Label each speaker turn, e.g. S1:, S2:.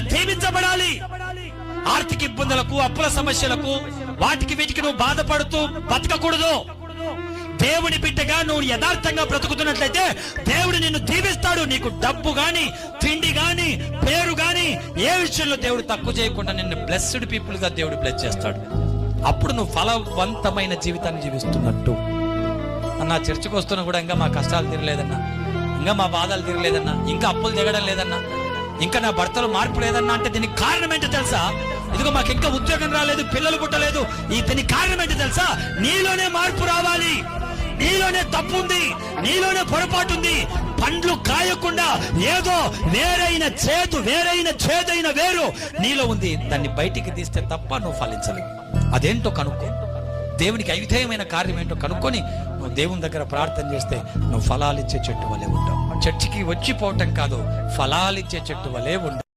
S1: దీవించబడాలి ఆర్థిక ఇబ్బందులకు అప్పుల సమస్యలకు వాటికి వీటికి నువ్వు బాధపడుతూ బతకకూడదు. దేవుని బిడ్డగా నువ్వు యథార్థంగా బ్రతుకుతున్నట్లయితే దేవుడు నిన్ను దీవిస్తాడు. నీకు డబ్బు గాని తిండి గాని పేరు గాని ఏ విషయంలో దేవుడు తక్కువ చేయకుండా నిన్ను బ్లెస్డ్ పీపుల్గా దేవుడు బ్లెస్ చేస్తాడు. అప్పుడు నువ్వు ఫలవంతమైన జీవితాన్ని జీవిస్తున్నట్టు. అన్న చర్చకు వస్తున్నా కూడా ఇంకా మా కష్టాలు తీరలేదన్నా. ఇంకా మా బాధలు తీరలేదన్నా. ఇంకా అప్పులు దిగడం లేదన్నా. ఇంకా నా భర్తలో మార్పు లేదన్నా అంటే దీనికి కారణం ఏంటో తెలుసా? ఇదిగో మాకు ఇంకా ఉద్యోగం రాలేదు పిల్లలు పుట్టలేదు. ఈ దీనికి కారణం ఏంటో తెలుసా? నీలోనే మార్పు రావాలి. నీలోనే తప్పు ఉంది నీలోనే పొరపాటు ఉంది పండ్లు కాయకుండా ఏదో వేరైన చేదు వేరైన చేదైన వేరు నీలో ఉంది. దాన్ని బయటికి తీస్తే తప్ప నువ్వు ఫలించలేవు. అదేంటో కనుక్కో. దేవునికి అవిధేయమైన కార్యం ఏంటో కనుక్కొని నువ్వు దేవుని దగ్గర ప్రార్థన చేస్తే నువ్వు ఫలాలిచ్చే చెట్టు వలె ఉంటావు. చర్చికి వచ్చిపోవటం కాదు ఫలాలిచ్చే చెట్టు వలె ఉంటావు.